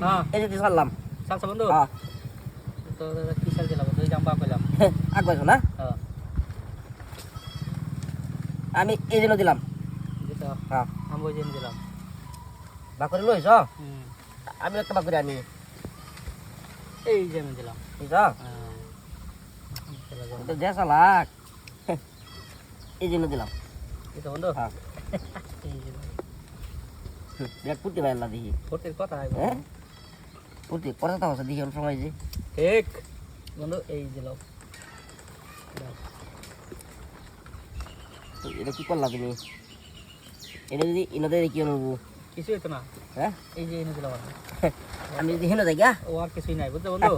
হ্যাঁ এই যে ছাড়লাম চালছে বন্ধু হ্যাঁ তো কি চাল দিলাম বন্ধু এই জাম্পা পেলাম আগ পাইছো না হ্যাঁ আমি এই জন্য দিলাম যেটা হ্যাঁ আমি ওই জন্য দিলাম বাকরি লইছ হুম আমি একটা বাকরি আনি এই যে আমি দিলাম বুঝছ হ্যাঁ চলে যাও। তো যে চালাক এই জন্য দিলাম এটা বন্ধু হ্যাঁ এই যে দেখ পুটি বাইলা দেখি ভোটের কথা হ্যাঁ কথা তো আছে দেখি অনেক সময় যে ঠিক। বন্ধু এই যে লোক তো এটা কি করলা তুমি? এটা যদি ইনাদের কি অনুভব কিছু হইতো না। হ্যাঁ? এই যে এনে দিলাম আমি। যদি হেন যাই ও আর কিছুই নাই বুঝছ বন্ধু?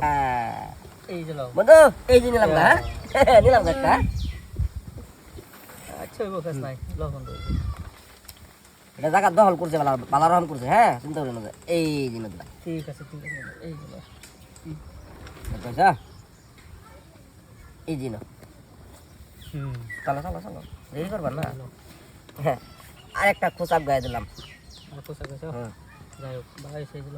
এই যে লোক বন্ধু এই যে নিলাম না হ্যাঁ? নিলাম না আচ্ছা ওই বকাস নাই। লো বন্ধু এটা জায়গা দখল করছে বালা বালা রহম করছে হ্যাঁ? চিন্তা করি না এই জিনিস দিলাম ঠিক আছে ঠিক আছে এই যে এই জিনিস হুম। চলো চলো চলো। দেরি করবার না। হ্যাঁ। আরেকটা খোঁচাপ গায়ে দিলাম। পোশাক আছে হুম যাই হোক ভাই সেই দিল।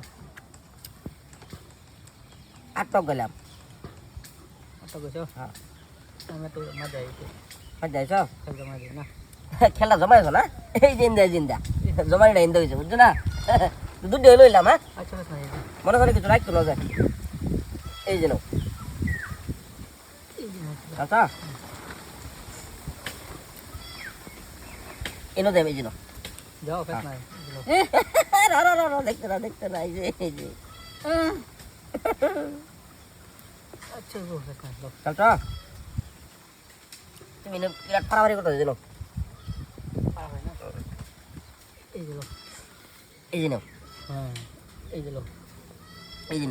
আটক গেলাম। আচ্ছা গেছো? হ্যাঁ। আমি তো মজা আইছে মজা না? খেলা জমাইছো না? এই জিন্দা জিন্দা। জমানিটা হিন্দা হয়েছে বুঝছ না? দুটো লইলাম হ্যাঁ মনে করে কিছু রাখতো না যায় এই যে আচ্ছা। এনো দেবে এই যে যাও দেখতে না দেখতে না এই যে আচ্ছা। তুমি বিরাট করতে দিল এইগুলো। এই যে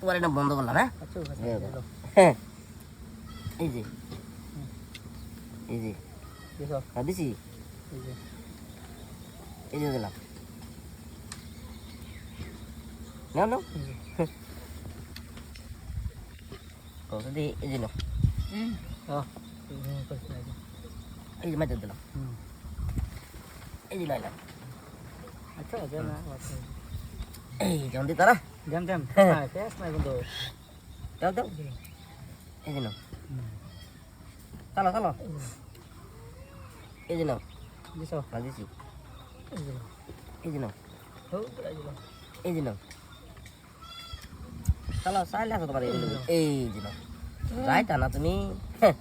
তোমার এটা বন্ধ করলাম হ্যাঁ? হ্যাঁ। এই যে এই যে। হ্যাঁ দিছি। দিলাম না না কত দিই এই যে। নাও। এই যে এই দিলাম এই যে লাইলাম আচ্ছা না আচ্ছা এই যেমন দি তারা জাম জাম হ্যাঁ নাই বন্ধু দাও দাও এই যে নাও চলো চলো এই যে নাও দিছো হ্যাঁ দিছি এই যে এই যে নাও এই যে লোক এই যে নাও চলো চাইলে আছো তোমার এই যে নাও। এই যে না তুমি হ্যাঁ।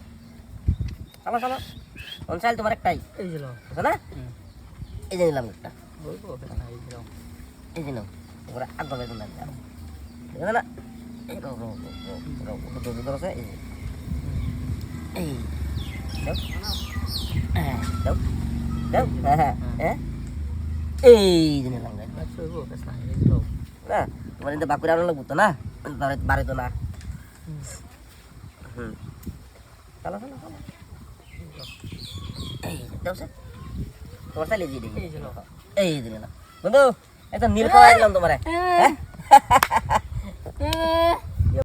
চালা চালা কোন চাল তোমার একটাই। এই যে না এই যে নিলাম একটা। এই যে নাও। ওরা আর দলে দিন লাগবে ঠিক আছে না? এই আচ্ছা, না তোমার কিন্তু বাঁকুড়া লাগবো তো না? বাড়িতে না। হুম। চালা চালা চালা। এই দিলে না বন্ধু এটা নীল খাওয়া দিলাম তোমার হ্যাঁ